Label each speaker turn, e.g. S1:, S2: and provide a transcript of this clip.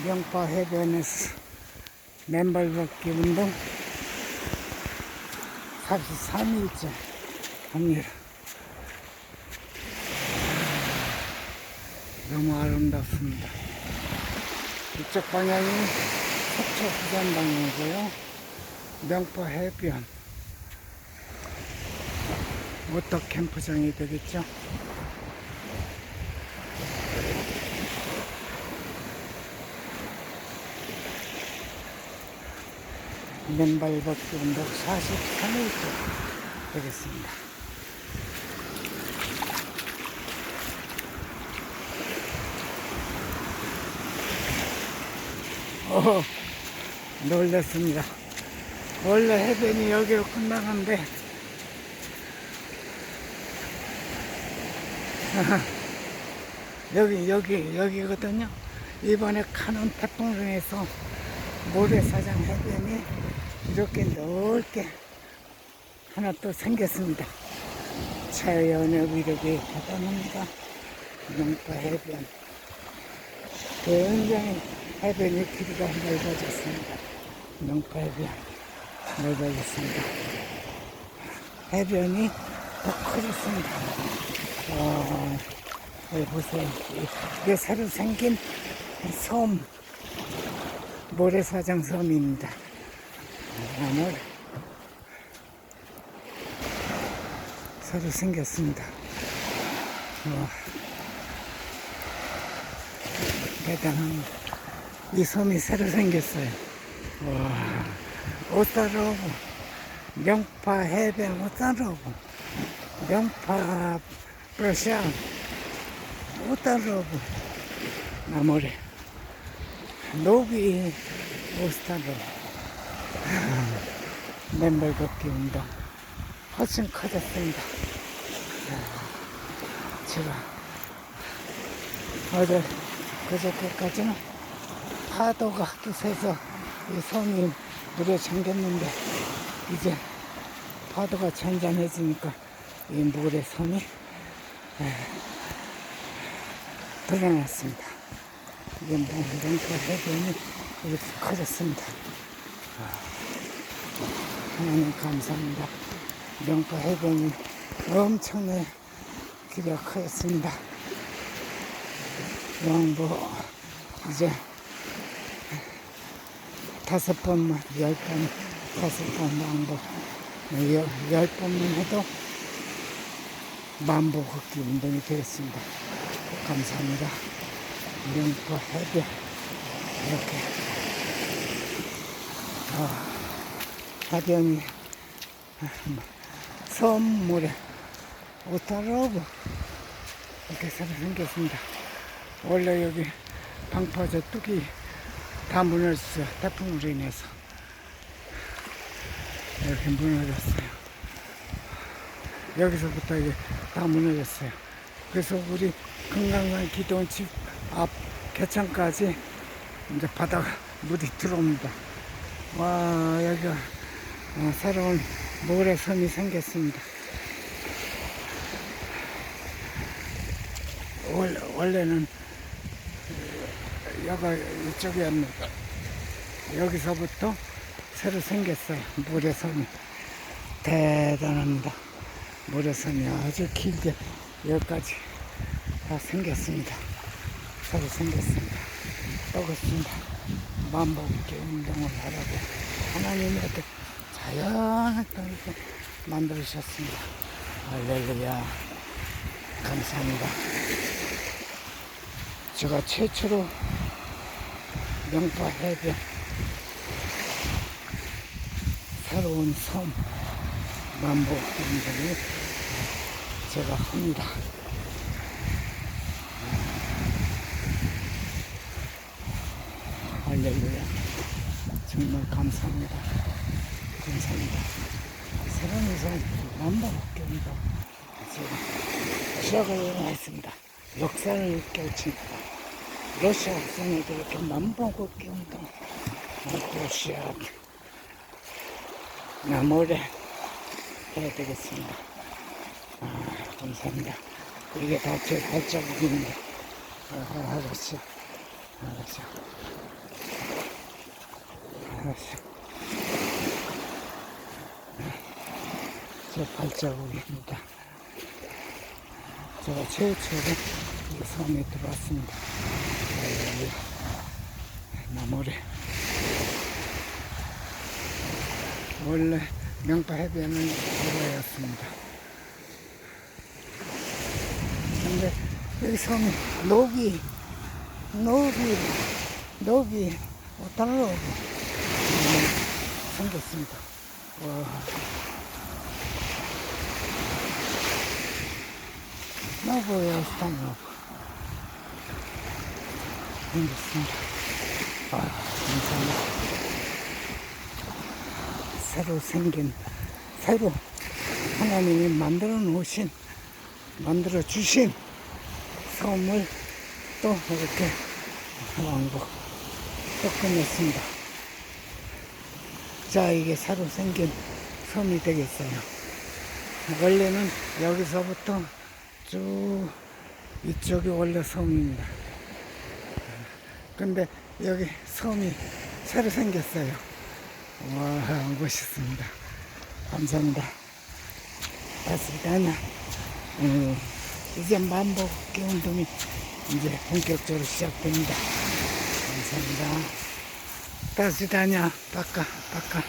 S1: 명파 해변에서 맨발 걷기 운동 43일째 합니다. 너무 아름답습니다. 이쪽 방향이 속초 부산 방향이고요. 명파 해변 워터 캠프장이 되겠죠. 맨발 걷기 운동 43일째 되겠습니다. 어, 놀랐습니다. 원래 해변이 여기로 끝나는데 여기 여기 여기거든요. 이번에 카논 태풍 중에서 모래사장 해변이 이렇게 넓게 하나 또 생겼습니다. 자연의 위력이 대단합니다. 명파 해변. 굉장히 해변이 길이가 넓어졌습니다. 명파 해변 넓어졌습니다. 해변이 더 커졌습니다. 와, 여기 보세요. 이게 새로 생긴 섬, 모래사장 섬입니다. 나물 새로 생겼습니다. 와, 대단합니다. 이 섬이 새로 생겼어요. 와, 오따로고, 명파 해변 오따로고, 명파 러시아 오따로고, 나무래, 노비 오스타로, 맨발 걷기 운동 훨씬 커졌습니다. 제가 어제 그저께까지는 파도가 세서 이 섬이 물에 잠겼는데 이제 파도가 잔잔해지니까 이 모래섬이 에, 드러났습니다. 이게 몽랭크 해변이 이렇게 커졌습니다. 아, 하나님 감사합니다. 명파 해변이 엄청나게 길이가 커졌습니다. 왕복 이제 다섯 번만 열 번, 다섯 번 왕복 열, 열 번만 해도 만보 걷기 운동이 되겠습니다. 감사합니다. 명포 해변 이렇게 어, 해변이 선물에 오타로브 이렇게 새로 생겼습니다. 원래 여기 방파제 뚝이 다 무너졌어요. 태풍으로 인해서. 이렇게 무너졌어요. 여기서부터 이게 다 무너졌어요. 그래서 우리 금강산 기도원 집 앞 개천까지 이제 바다가 물이 들어옵니다. 와, 여기가 어, 새로운 모래섬이 생겼습니다. 원, 원래는 여가 이쪽이었는데 여기서부터 새로 생겼어요. 모래섬이 대단합니다. 모래섬이 아주 길게 여기까지 다 생겼습니다. 새로 생겼습니다. 떠겠습니다. 만복게 운동을 하라고 하나님이 이렇게 이렇게 만들으셨습니다. 할렐루야. 감사합니다. 제가 최초로 명파 해변 새로운 섬 만복 운동을 제가 합니다. 할렐루야. 정말 감사합니다. 감사합니다. 섬 만복 운동 제가 시작을 했습니다. 역사를 껴친 러시아 학생에게 이렇게 만보걷기 운동 러시아 나무래 해야 되겠습니다. 아, 감사합니다. 이게 다제 발자국인데 아, 알았어. 알았어. 저 발자국입니다. 제가 최초로 이 섬에 들어왔습니다. 나무래. 원래 명파 해변은 이거였습니다. 근데 여기 섬이 녹이, 녹이, 녹이, 어떤 녹이 있습니다. 와. 너보여 스탄 러브. 힘들습니다. 와, 감사합니다. 새로 생긴, 새로 하나님이 만들어 놓으신, 만들어 주신 선물 또 이렇게 왕복 또 끝냈습니다. 자, 이게 새로 생긴 섬이 되겠어요. 원래는 여기서부터 쭉 이쪽이 원래 섬입니다. 근데 여기 섬이 새로 생겼어요. 와, 멋있습니다. 감사합니다. 다스리다냐. 음, 이제 만복 기 운동이 이제 본격적으로 시작됩니다. 감사합니다. 다스리다냐. 바까, 바까.